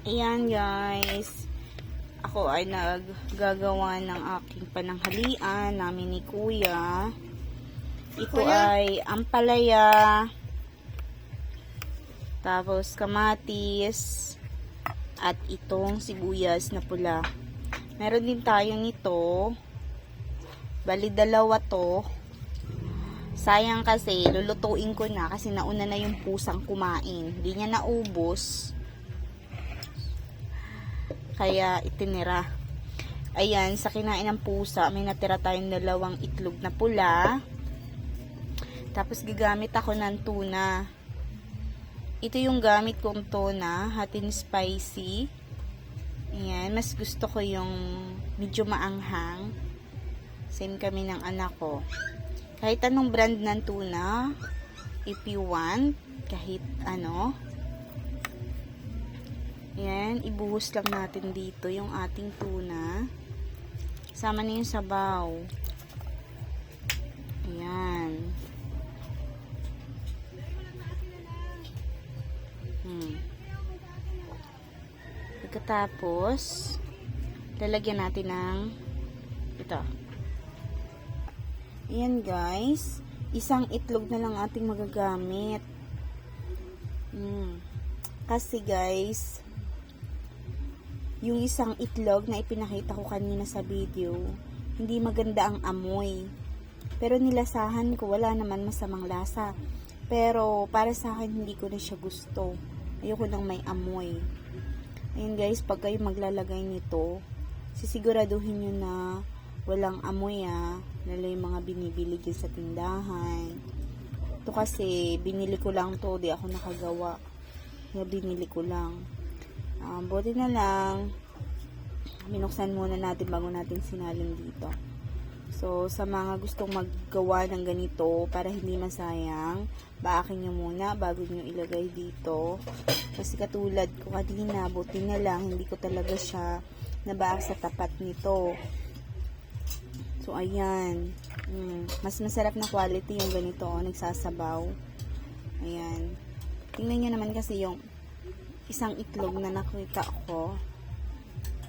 Ayan guys. Ako ay naggagawa ng aking pananghalian namin ni Kuya. Ito Kuya? ay ampalaya. Tapos kamatis. At itong sibuyas na pula. Meron din tayo nito. Bali dalawa to. Sayang kasi, lulutuin ko na kasi nauna na yung pusang kumain. Hindi niya naubos. Kaya itinira. Ayan, sa kinain ng pusa, may natira tayong dalawang itlog na pula. Tapos gagamit ako ng tuna. Ito yung gamit kong tuna, hot and spicy. Ayan, mas gusto ko yung medyo maanghang. Same kami ng anak ko. Kahit anong brand ng tuna, if you want, kahit ano, yan, ibuhos lang natin dito yung ating tuna. Sama na yung sabaw. Ayan. Hmm. Pagkatapos, lalagyan natin ng ito. Ayan guys, isang itlog na lang ating magagamit. Hmm. Kasi guys, yung isang itlog na ipinakita ko kanina sa video, hindi maganda ang amoy. Pero nilasahan ko, wala naman masamang lasa. Pero para sa akin, hindi ko na siya gusto. Ayoko nang may amoy. Ayun guys, pag kayo maglalagay nito, sisiguraduhin nyo na walang amoy ah. Lalo yung mga binibili dyan sa tindahan. Ito kasi, binili ko lang to, di ako nakagawa. Kaya binili ko lang. Um, buti na lang, binuksan muna natin bago natin sinalin dito. So, sa mga gustong maggawa ng ganito para hindi masayang, baakin nyo muna bago nyo ilagay dito. Kasi katulad ko kanina, buti na lang, hindi ko talaga siya nabaak sa tapat nito. So, ayan. Mm, mas masarap na quality yung ganito, oh, nagsasabaw. Ayan. Tingnan nyo naman kasi yung isang itlog na nakita ko.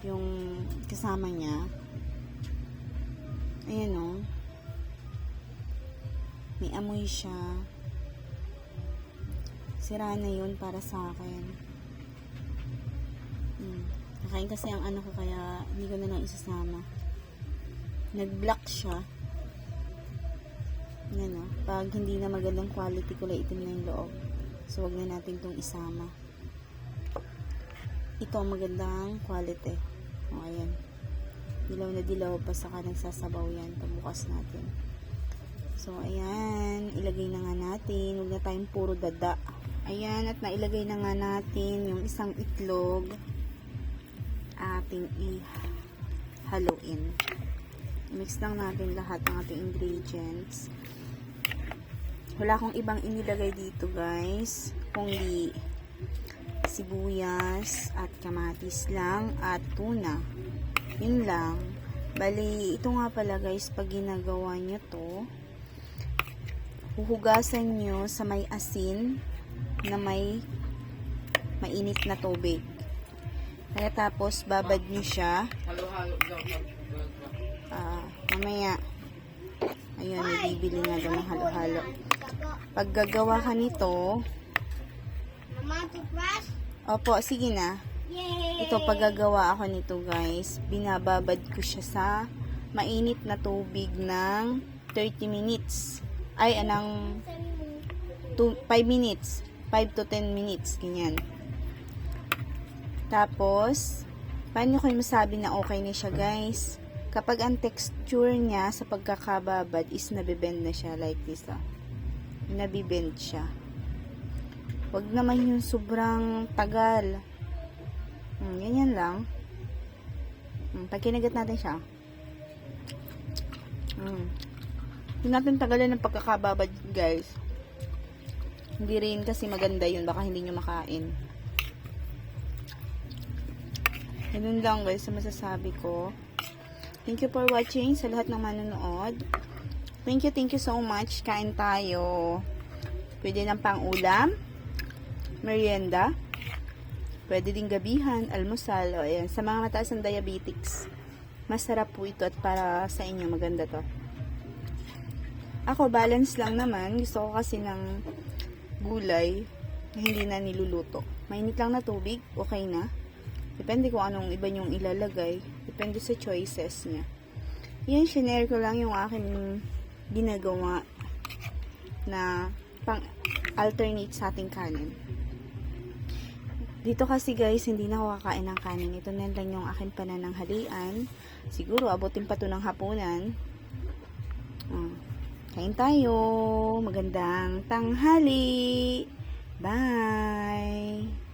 Yung kasama niya. Ayan o. May amoy siya. Sira na yun para sa akin. Hmm. Nakain kasi ang ano ko kaya hindi ko na lang isasama. Nag-black siya. Yan o. Pag hindi na magandang quality kulay itim na yung loob. So, wag na natin itong isama. Ito ang magandang quality. O, ayan. Dilaw na dilaw pa saka nagsasabaw yan. Pabukas natin. So, ayan. Ilagay na nga natin. Huwag na tayong puro dada. Ayan. At nailagay na nga natin yung isang itlog. Ating i-haluin. Mix lang natin lahat ng ating ingredients. Wala akong ibang inilagay dito guys. Kundi sibuyas at kamatis lang at tuna. Yun lang. Bali, ito nga pala guys, pag ginagawa nyo to, huhugasan nyo sa may asin na may mainit na tubig. Kaya tapos, babad nyo siya. Ah, mamaya, ayun, may bibili nga daw ng halo-halo. Pag gagawa ka nito, Mama, toothbrush? opo, sige na. Yay! Ito, paggagawa ako nito guys, binababad ko siya sa mainit na tubig ng 30 minutes. Ay, anang 5 minutes. 5 to 10 minutes, ganyan. Tapos, paano ko masabi na okay na siya guys? Kapag ang texture niya sa pagkakababad is nabibend na siya like this ah. Nabibend siya. Wag naman yung sobrang tagal. Hmm, ganyan lang. Hmm, pag kinagat natin siya. Hmm. Hindi natin tagalan ng pagkakababad, guys. Hindi rin kasi maganda yun. Baka hindi nyo makain. Ganun lang, guys, sa masasabi ko. Thank you for watching sa lahat ng manonood. Thank you, thank you so much. Kain tayo. Pwede ng pang-ulam, merienda, Pwede din gabihan, almusal, o ayan. Sa mga mataas ng diabetics, masarap po ito at para sa inyo maganda to. Ako, balance lang naman. Gusto ko kasi ng gulay na hindi na niluluto. Mainit lang na tubig, okay na. Depende kung anong iba yung ilalagay. Depende sa choices niya. Yan, shinare ko lang yung aking ginagawa na pang alternate sa ating kanin. Dito kasi guys, hindi na ako kakain ng kanin. Ito na lang yung akin panananghalian. Siguro, abutin pa to ng hapunan. Mm. Kain tayo. Magandang tanghali. Bye.